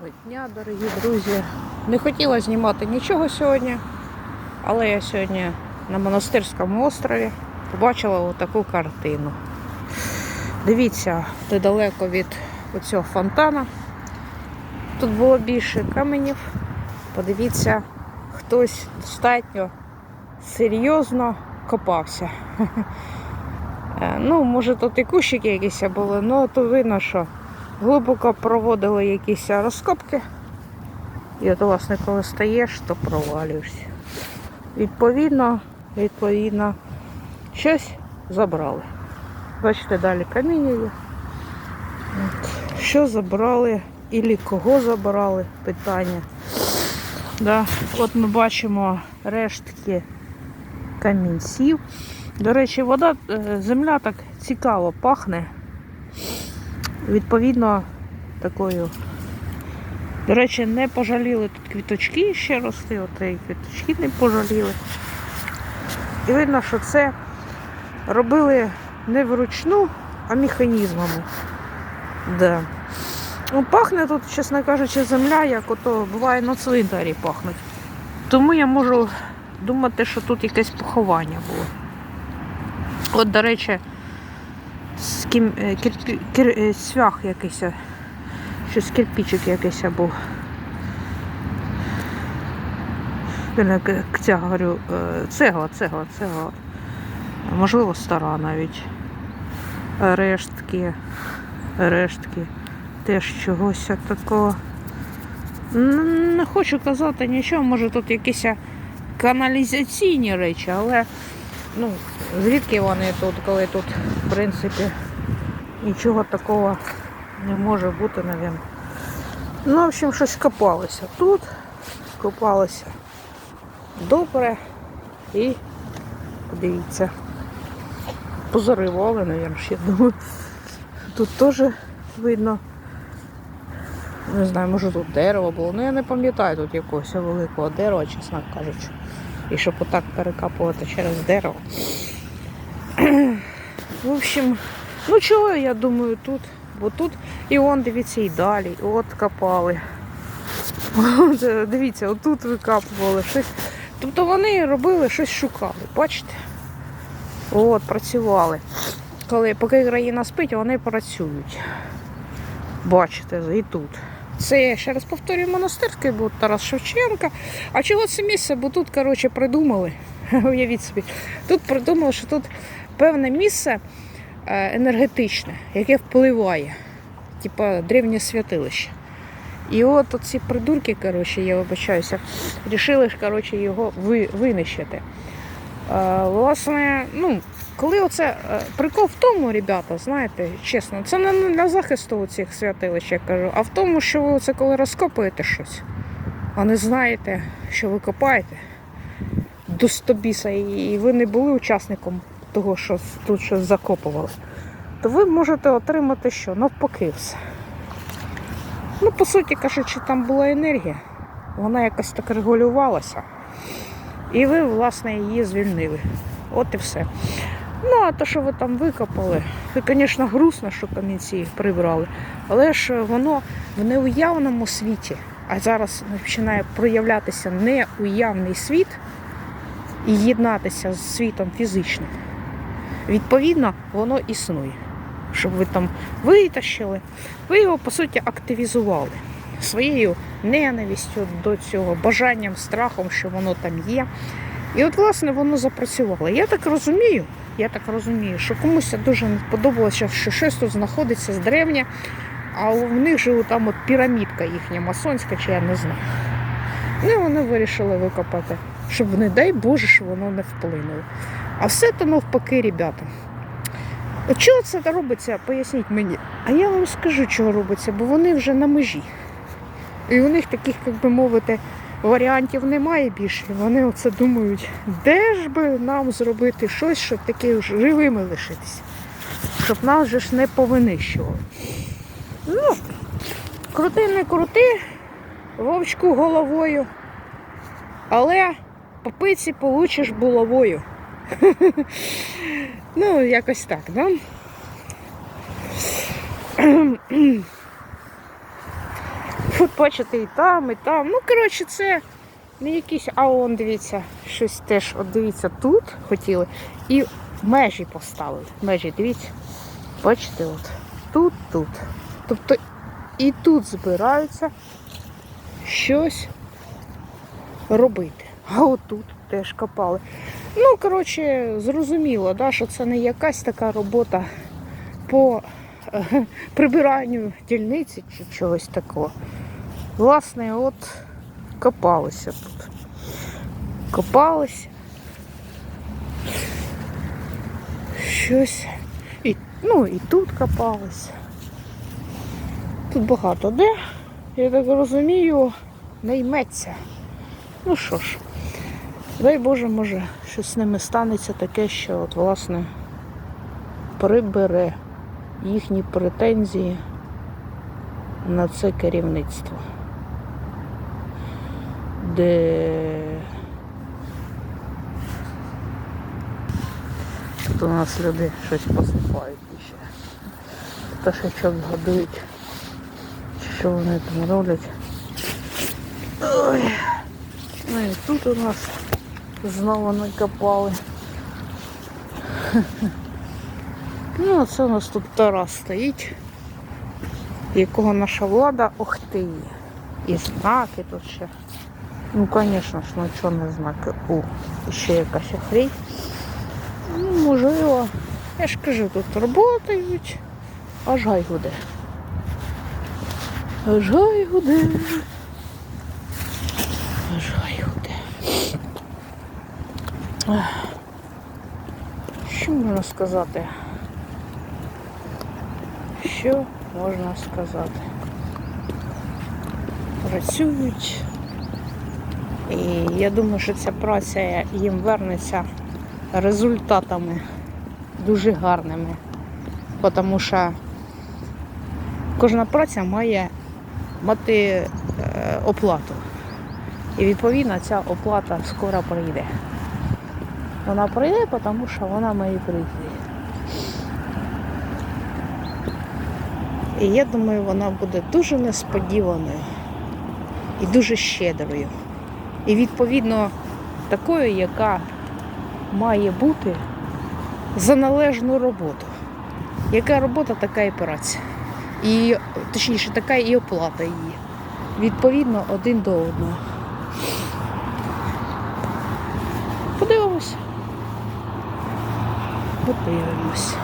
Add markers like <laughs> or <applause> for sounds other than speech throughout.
Доброго дня, дорогі друзі. Не хотіла знімати нічого сьогодні, але я сьогодні на монастирському острові побачила отаку картину. Дивіться, недалеко від оцього фонтана. Тут було більше каменів. Подивіться, хтось достатньо серйозно копався. <laughs> Е, Ну, може тут і кущики якісь були, але то видно, що глибоко проводили якісь розкопки. І от, власне, коли стаєш, то провалюєшся. Відповідно, відповідно, щось забрали. Бачите, далі каміння є. Що забрали і кого забрали, питання. Да. От ми бачимо рештки камінців. До речі, вода, е, земля так цікаво пахне. Відповідно, такою. До речі, не пожаліли тут квіточки ще рости, от і квіточки не пожаліли. І видно, що це робили не вручну, а механізмами. Да. Ну, пахне тут, чесно кажучи, земля, як ото буває на цвинтарі пахнуть. Тому я можу думати, що тут якесь поховання було. От, до речі, з ким, е, кирпі, кир, е, свях якийсь, е, щось кирпичик якийсь був. Ця, говорю, цегла, цегла, цегла. Можливо, стара навіть. Рештки, рештки. Теж чогось такого. Не хочу казати нічого, може тут якісь каналізаційні речі, але ну, звідки вони тут, коли тут, в принципі, нічого такого не може бути, мабуть. Ну, в общем, щось копалося тут, копалося добре і подивіться. Позаривали, мабуть, ще думаю. Тут теж видно. Не знаю, може тут дерево було. Ну я не пам'ятаю тут якогось великого дерева, чесно кажучи. І щоб отак перекапувати через дерево. <clears throat> В общем, ну чого я думаю тут? Бо тут і он, дивіться, і далі, і от копали. От, е, дивіться, отут викапували щось. Тобто вони робили щось шукали, бачите? От, працювали. Коли поки країна спить, вони працюють. Бачите, і тут. Це я ще раз повторюю монастирський був Тарас Шевченка. А чого це місце? Бо тут, коротше, придумали. <laughs> Уявіть собі, тут придумали, що тут певне місце е, енергетичне, яке впливає, типа древнє святилище. І от ці придурки, коротше, я вибачаюся, рішили коротше, його ви, винищити. Е, власне, ну, коли оце е, прикол в тому, ребята, знаєте, чесно, це не для захисту цих святилищ, я кажу, а в тому, що ви оце коли розкопуєте щось, а не знаєте, що ви копаєте до стобіса, і ви не були учасником того, що тут щось закопували, то ви можете отримати що? Навпаки все. Ну, по суті, кажучи, там була енергія, вона якось так регулювалася. І ви, власне, її звільнили. От і все. Ну, а то, що ви там викопали, це, звісно, грустно, що камінці прибрали. Але ж воно в неуявному світі, а зараз починає проявлятися неуявний світ і єднатися з світом фізичним. Відповідно, воно існує. Щоб ви там витащили, ви його, по суті, активізували своєю ненавистю до цього, бажанням, страхом, що воно там є. І от, власне, воно запрацювало. Я так розумію, я так розумію, що комусь дуже не сподобалося, що щось тут знаходиться з древня, а в них же там от пірамідка їхня масонська, чи я не знаю. Ну, і вони вирішили викопати, щоб, не дай Боже, що воно не вплинуло. А все то навпаки, ребята. Чого це робиться, поясніть мені. А я вам скажу, чого робиться, бо вони вже на межі. І у них таких, як би мовити, варіантів немає більше. Вони оце думають, де ж би нам зробити щось, щоб таки живими лишитися. Щоб нас же ж не повинищували. Ну, крути не крути, вовчку головою. Але по пиці получиш булавою. <laughs> Ну, якось так, да? <clears throat> От бачите, і там, і там. Ну, коротше, це не якісь. А он, дивіться, щось теж, от дивіться, тут хотіли. І межі поставили. Межі, дивіться. Бачите, от. Тут, тут. Тобто і тут збираються щось робити. А отут теж копали. Ну, коротше, зрозуміло, да, що це не якась така робота по <laughs> прибиранню дільниці чи чогось такого. Власне, от копалися тут. Копалися. Щось. І, ну, і тут копалися. Тут багато де, я так розумію, не йметься. Ну що ж, дай Боже, може, щось з ними станеться таке, що от, власне, прибере їхні претензії на це керівництво. Де тут у нас люди щось посипають ще. Пташечок годують. Чи що вони там роблять? Ой. Ну і тут у нас знову накопали. <laughs> Ну, а це у нас тут Тарас стоїть, якого наша влада ох ти. І знаки тут ще. Ну, звісно ж, ну чого не знаки. О, ще якась охрень. Ну, можливо, я ж кажу, тут працюють, аж гай гуде. Аж гай гуде. Аж гай гуде. Що можна сказати? Що можна сказати? Працюють. І я думаю, що ця праця їм вернеться результатами дуже гарними. Тому що кожна праця має мати е, оплату. І відповідно ця оплата скоро прийде. Вона прийде, тому що вона має прийти. І я думаю, вона буде дуже несподіваною і дуже щедрою. І відповідно такою, яка має бути за належну роботу. Яка робота, така і праця. І точніше, така і оплата її. Відповідно один до одного. Подивимось. Подивимось.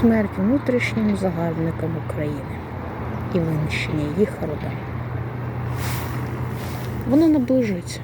Смерть внутрішнім загарбникам України і винищення їх родин. Воно наближується.